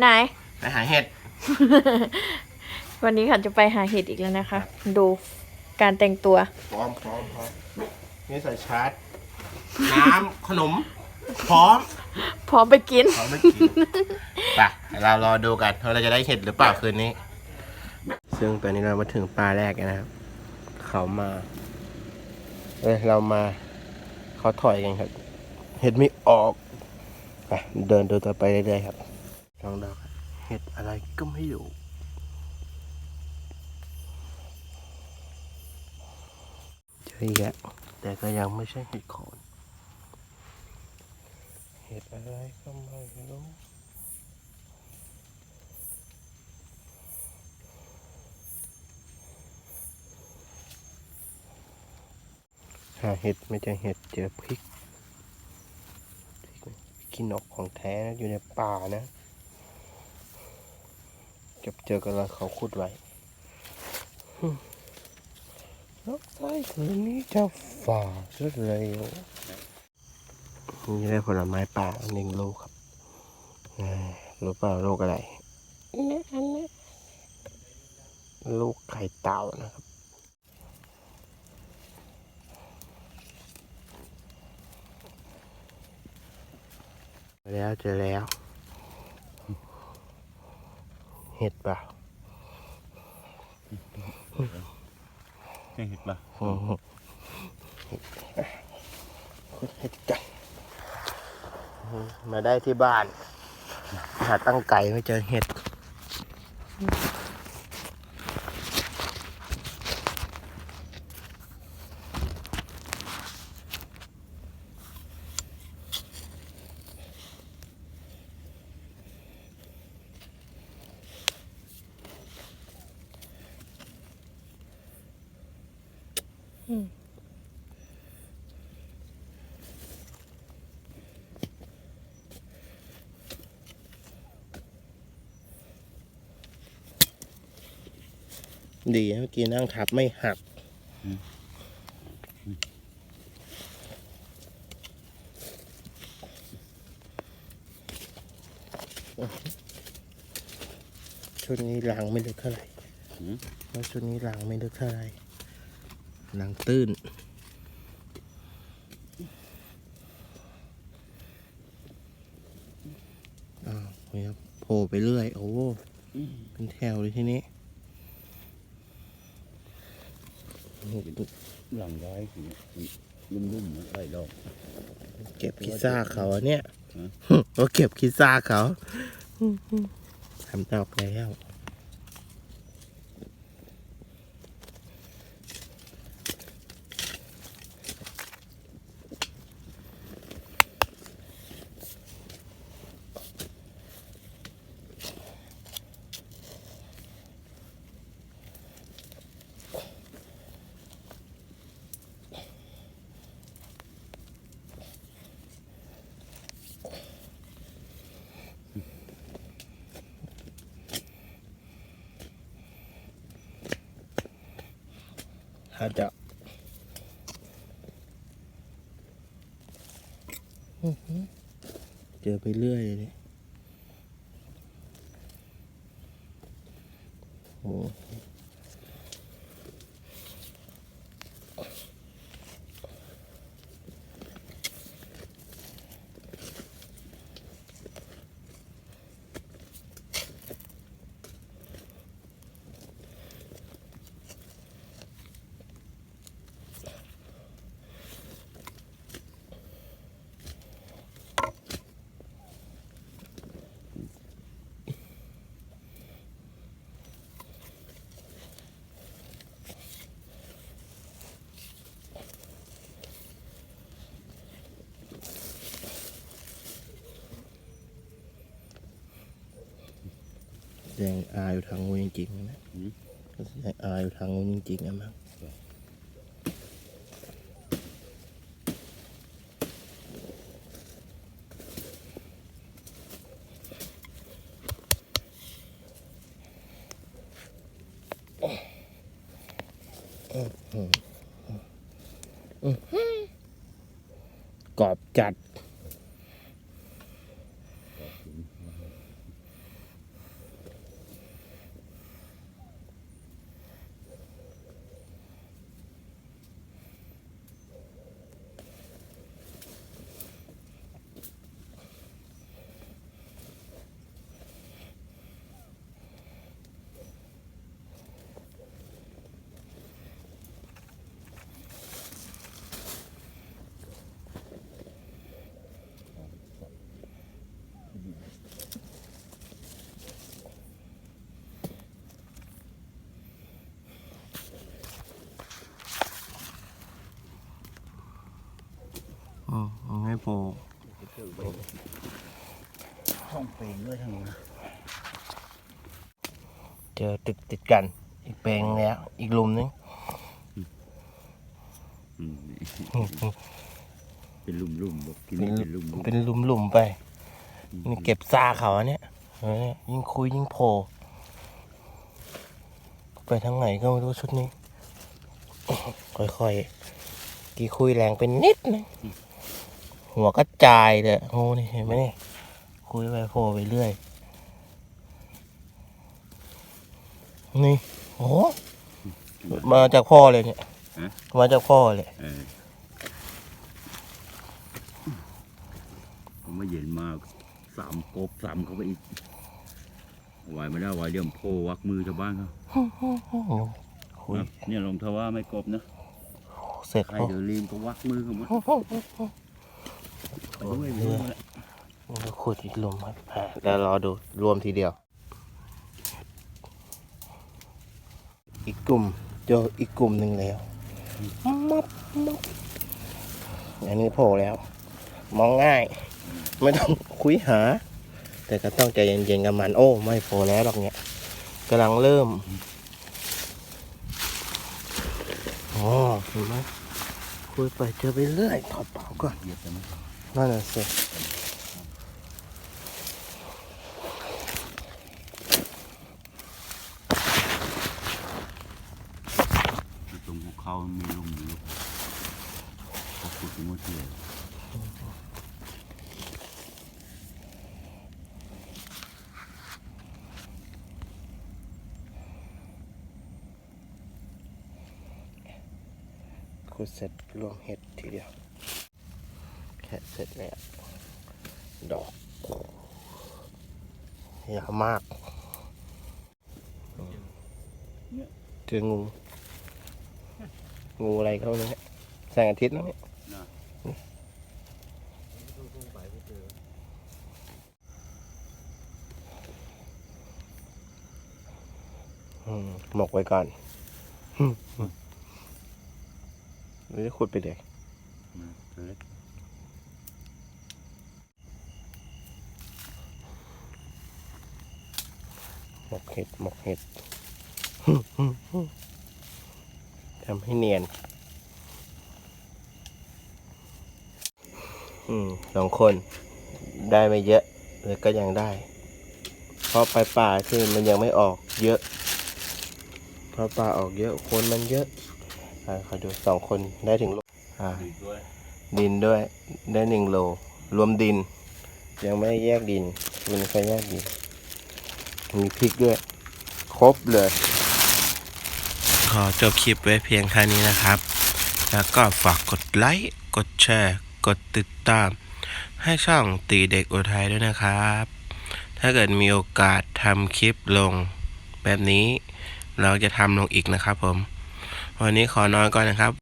ไหน ไปหาเห็ด วันนี้ค่ะจะไปหาเห็ดอีกแล้วนะคะ ดูการแต่งตัว พร้อมพร้อมพร้อมนี่ใส่ชาร์จ น้ำ ขนม พร้อม พร้อมไปกิน พร้อมไม่กินไปเรารอดูกันว่าเราจะได้เห็ดหรือเปล่าคืนนี้ ซึ่งตอนนี้เรามาถึงปลาแรกแล้วนะครับ เขามา เอ้ยเรามา เขาถอยกันครับ เห็ดไม่ออกไปเดินดูต่อไปเรื่อยๆครับ ลองดูครับเห็ดอะไรก็ไม่อยู่เจออีกแล้วแต่ก็ยังไม่ใช่เห็ดโขนเห็ดอะไรก็ไม่รู้หาเห็ดไม่เจอเห็ดเจอพริกพริกขี้นกของแท้นะอยู่ในป่านะ เจะเจอกันแล้วเขาขุดไว้แล้วใต้คืนนี้จะฝ่าสุดเร็วนี่ได้ผลไม้ป่าหนึ่งลูกครับรู้เปล่าลูกอะไรนี่อันนี้ลูกไข่เต่านะครับเจอแล้วเจอแล้ว เห็ดเปล่าเห็นปะโอ้โหเห็ดกันมาได้ที่บ้านหาตั้งไก่ไม่เจอเห็ด ดีนะเมื่อกี้นั่งทับไม่หักชุดนี้รังไม่ลึกเท่าไหร่เพราะชุดนี้รังไม่ลึกเท่าไหร่ รังตื้น อ้าวนี่ครับโผล่ไปเรื่อย โอ้โหเป็นแถวเลยทีนี้หลังร้ายคือลุ่มลุ่มๆไล่ดอก เก็บคิซ่าเขาอะเนี่ยฮะก็เก็บคิซ่าเขาทำดอกแล้ว ถ้าจะอื้อหือเจอไปเรื่อยเลยโอ้ แสดงอายอยู่ทางนู้นจริงๆนะแสดงอายอยู่ทางนู้นจริงๆนะมั้งกรอบจัด ไม่โผล่ช่องเพลงด้วยทางนู้นเจอตึกติดกัน อีกแปลงแล้ว อีกหลุมนึงอืมเป็นลุ่มๆบอกกินเป็นเป็นลุ่มๆเป็นหลุมหลุมๆไปนี่เก็บซากเขาอะเนี่ยเออเนี่ยยิ่งคุยยิ่งโผล่ไปทางไหนก็ไม่รู้ชุดนี้ ค่อยๆ กี่คุยแรงเป็นนิดนึง หัวก็จายเลยโอ้นี่เห็นไหมนี่คุยไปโผล่ไปเรื่อย นี่โอ้โหมาจากพ่อเลยเนี่ยมาจากพ่อเลยเออผมมาเย็นมากสามกบสามเข้าไปอีกไหวไม่ได้ไหวเดี๋ยวโพวักมือชาวบ้านเขาคุยครับเนี่ยลองทว่าไม่กบนะเสร็จใครพ่อเดือดรีมก็วักมือเขาหมดไป ด้วยไปด้วยแล้วขุดอีกหลุมครับอะแล้วรอดูรวมทีเดียว อีกกลุ่มเจออีกกลุ่มหนึ่งแล้วมับมับอันนี้โผล่แล้ว มองง่าย ไม่ต้องคุยหา แต่ก็ต้องใจเย็นๆกับมัน โอ้ ไม่โผล่แล้วหรอกเนี่ยกำลังเริ่มอ๋อเห็นไหมคุยไปเจอไปเรื่อยถอดเปล่าก่อนเหยียบกันไหม นั่นน่ะสิตรงภูเขามีลุ่มอยู่เขาขุดถึงหัวเทียนขุดเสร็จรวมเห็ดทีเดียวแค่ เสร็จแล้ว ดอกยาวมากเจองู งูอะไรเขาเนี่ยแสงอาทิตย์นะเนี่ยอืมหมกไว้ก่อนหรือขุดไปเลย นะตัวเล็ก หมกเห็ดหมกเห็ดทำให้เนียน อืมสองคนได้ไม่เยอะแต่ก็ยังได้ เพราะไปป่าคือมันยังไม่ออกเยอะ เพราะป่าออกเยอะคนมันเยอะอ่าเขาดูสองคนได้ถึงโลอ่าดีด้วยดินด้วยได้หนึ่งโล รวมดิน ยังไม่แยกดินคุณแค่แยกดิน มีพริกด้วย ครบเลย ขอจบคลิปไว้เพียงแค่นี้นะครับ แล้วก็ฝากกดไลค์ กดแชร์ กดติดตาม ให้ช่องตีเด็กอุทัยด้วยนะครับ ถ้าเกิดมีโอกาสทำคลิปลง แบบนี้ เราจะทำลงอีกนะครับผม วันนี้ขอนอนก่อนนะครับ